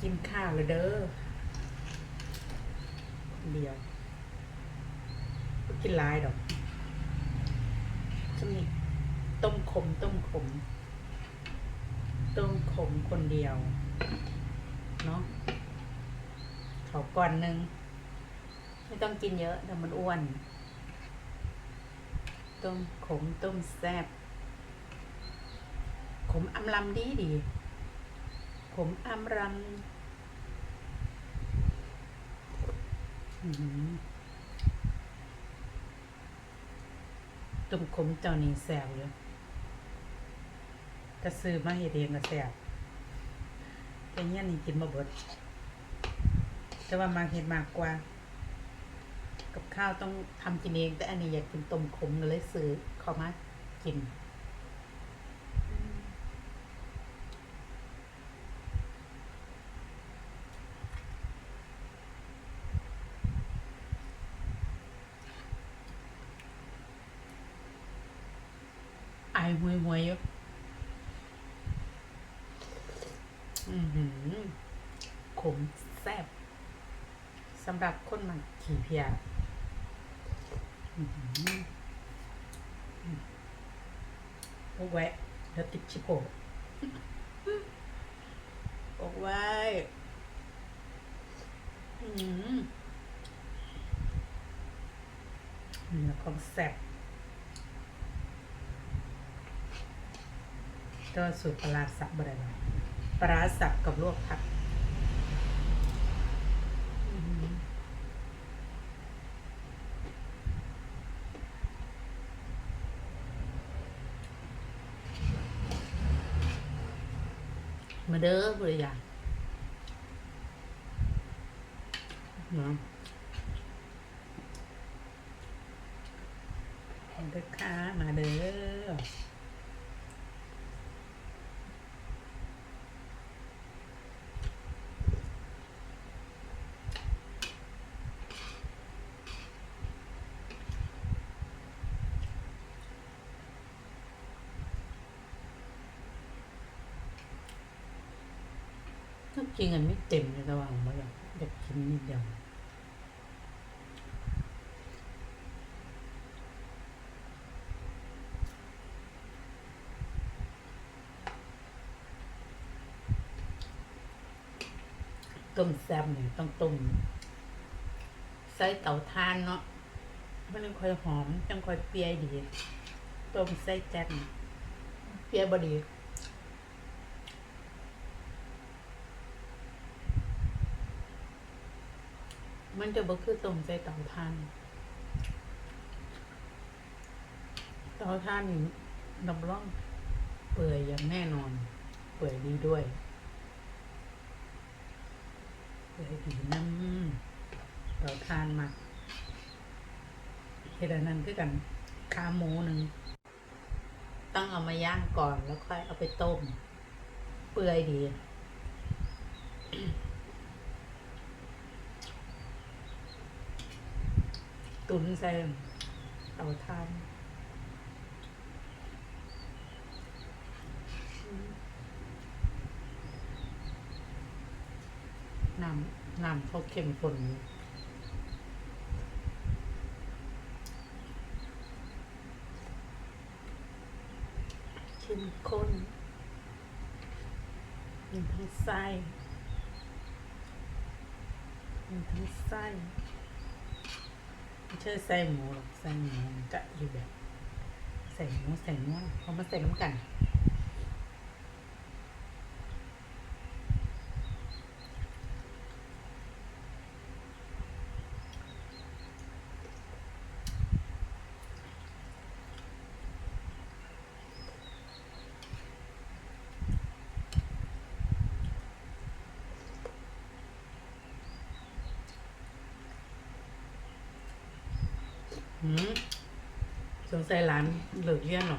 กินข้าวเลยเด้อเดียวกินหลายดอกจะมีต้มขมต้มขม ต้มขมคนเดียว เนาะเขาก่อนหนึ่งไม่ต้องกินเยอะเดี๋ยวมันอ้วน ต้มขมต้มแซ่บขมอำลำดีดี ขมอำรำอื้อหือต้มขมเจ้านี่แซ่บเลยกระซื้อมาเฮ็ดเองก็แซ่บแต่เนี้ยนี่กินมาเบิดแต่ว่ามาเฮ็ดมากกว่า กับข้าวต้องทำกินเอง แต่อันนี้อยากกินต้มขมก็เลยซื้อเข้ามากิน หวยหวยๆอยู่อือหือขมแซ่บสำหรับคนมันขี่เพียอือหือโอ้แวะเดี๋ยวติดชิโกโอ้ไว้อือหือเนื้อของแซ่บ ก็สูตรปลาร้าสับอะไรหน่อยปลาร้าสับกับลวกผักอื้อหือมาเด้อบริยางเนาะมาเด้อค่ะมาเด้อ ถ้ากินกันไม่เต็มเลยระหว่างว่าอยากอยากกินนิดเดียวต้มแซ่บเนี่ยต้องต้มใส่เตาถ่านเนาะมันยังค่อยหอมจังค่อยเปรี้ยดี ต้มใส่แจ๊กเปรี้ยบดี มันจะบ่คือต้มใส่เตาถ่านเตาถ่านนี่น้ำร้อนเปื่อยอย่างแน่นอน เปื่อยดีด้วย เปื่อยดีน้ำเตาถ่านมาเฮ็ดอันนั้นคือกันขาหมูหนึ่งต้องเอามาย่างก่อนแล้วค่อยเอาไปต้ม เปื่อยดี ตุนใส่เตาถ่านน้ำน้ำเขาเข้มข้นอยู่เข้มข้นมีทั้งไส้มีทั้งไส้ ไม่ใช่ใส่หมูหรอกใส่หมูมันจะอยู่แบบ ใส่หมูใส่เนื้อเขามาใส่น้ำกัน หืมสงสัยร้านเลิกเรียนหรอ